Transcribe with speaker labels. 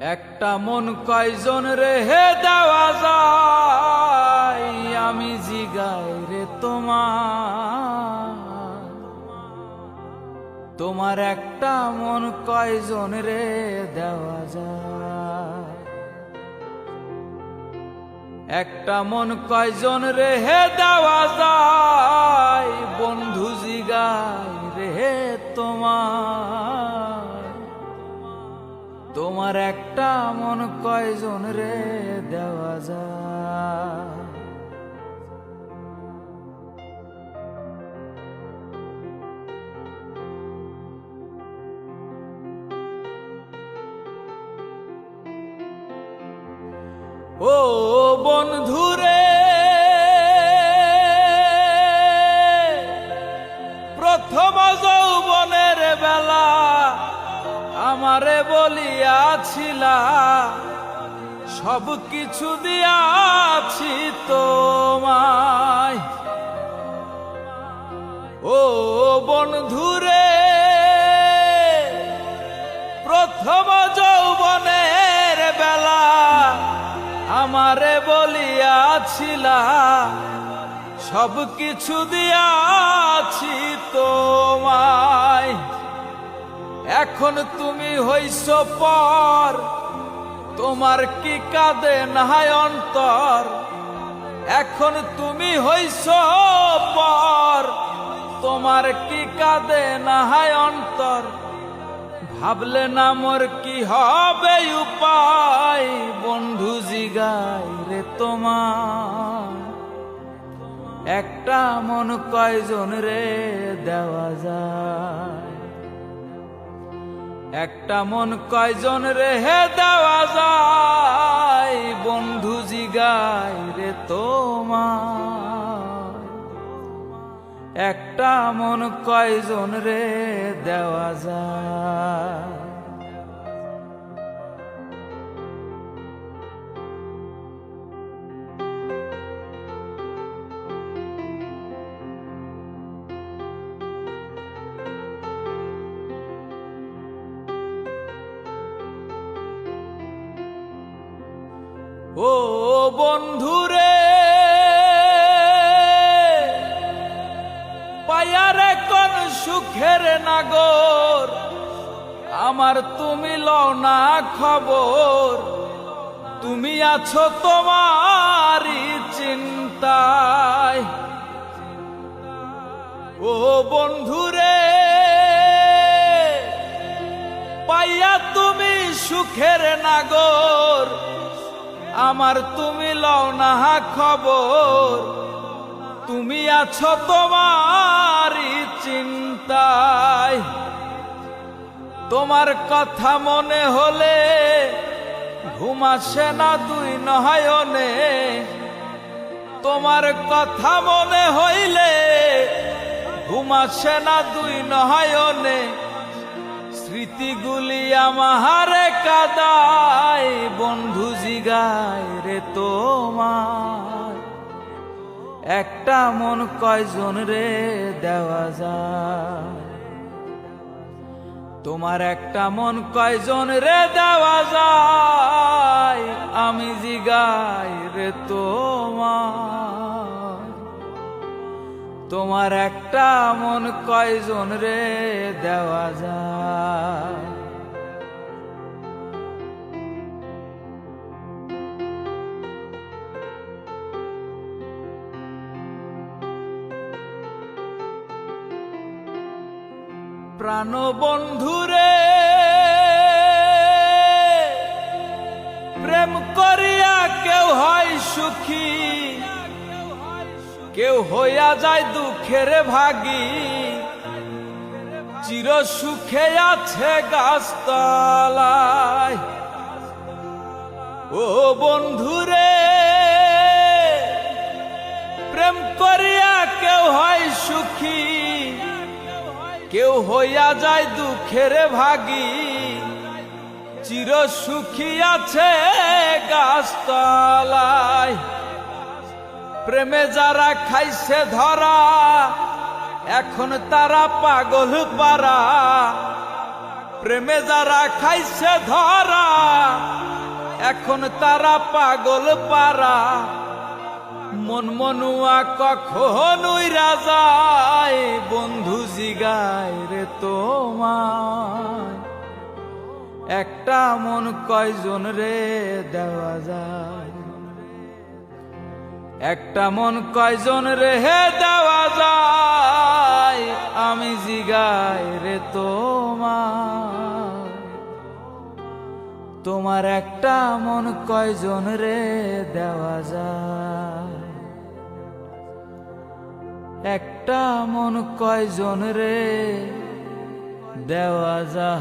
Speaker 1: একটা মন কয়জন রেহে দেওয়া যায়? আমি জিগাই রে তোমার। তোমার একটা মন কয়জন রে দেওয়া যায়? একটা মন কয়জন রেহে দেওয়া কয়জন রে দেওয়া যা? ও বন্ধুরে প্রথম যৌবনের বেলা আমারে বলিয়াছিলা সব কিছু দিয়াছি তোমায়। ও বন্ধুরে, প্রথম যৌবনের বেলা আমারে বলিয়াছিলা, সব কিছু দিয়াছি তোমায়। এখন তুমি হইছ পর তোমার কি কাঁদে নাহায় অন্তর? এখন তুমি হইছ পর। তোমার কি কাঁদে নাহায় অন্তর? ভাবলে না মোর কি হবে উপায়? বন্ধু জিগাই রে তোমার। একটা মন কয়জন রে দেওয়া যায়? একটা মন কয়জন রেহে দেওয়া যায়? বন্ধু জিগাই রে তোমার একটা মন কয়জন রে দেওয়া যায়? ও বন্ধুরে, পায়ারে কোন সুখের নাগর, আমার তুমি লও না খবর, তুমি আছো তোমারই চিন্তায়। ও বন্ধুরে পাইয়া তুমি সুখের নাগর আমার তুমি লও না খবর। তুমি আছো তোমারই চিন্তায়। তোমার কথা মনে হলে ঘুম আসে না দুই নয়নে। তোমার কথা মনে হইলে ঘুম আসে না দুই নয়নে। স্মৃতিগুলি আমারে কাদায়, বন্ধু জিগায় রে তোমার একটা মন কয়জন রে দেওয়া যায়? তোমার একটা মন কয়জন রে দেওয়া যায়? আমি জিগাই রে তোমার তোমার একটা মন কয়জন রে দেওয়া যায়? প্রাণ বন্ধুরে প্রেম করিয়া কেউ হয় সুখী। কেউ হইয়া যায় দুঃখের ভাগি। চির সুখে আছে গাছতলায়। ও বন্ধুরে, প্রেম করিয়া কেউ হয় সুখী। কেউ হইয়া যায় দুঃখের ভাগী। চির সুখী আছে গাছতলায়। প্রেমে যারা খাইছে ধরা, এখন তারা পাগল পারা। প্রেমে যারা খাইছে ধরা, এখন তারা পাগল পারা। মন মনুয়া কখনোই রাজায়, বন্ধু জিগায় রে তোমায়। একটা মন কয়জন রে দেওয়া যায়? একটা মন কয়জন রে হে দেওয়া যায়? আমি জিগাই রে তোমার তোমার একটা মন কয়জন রে দেওয়া যায়? একটা মন কয়জন রে দেওয়া যায়?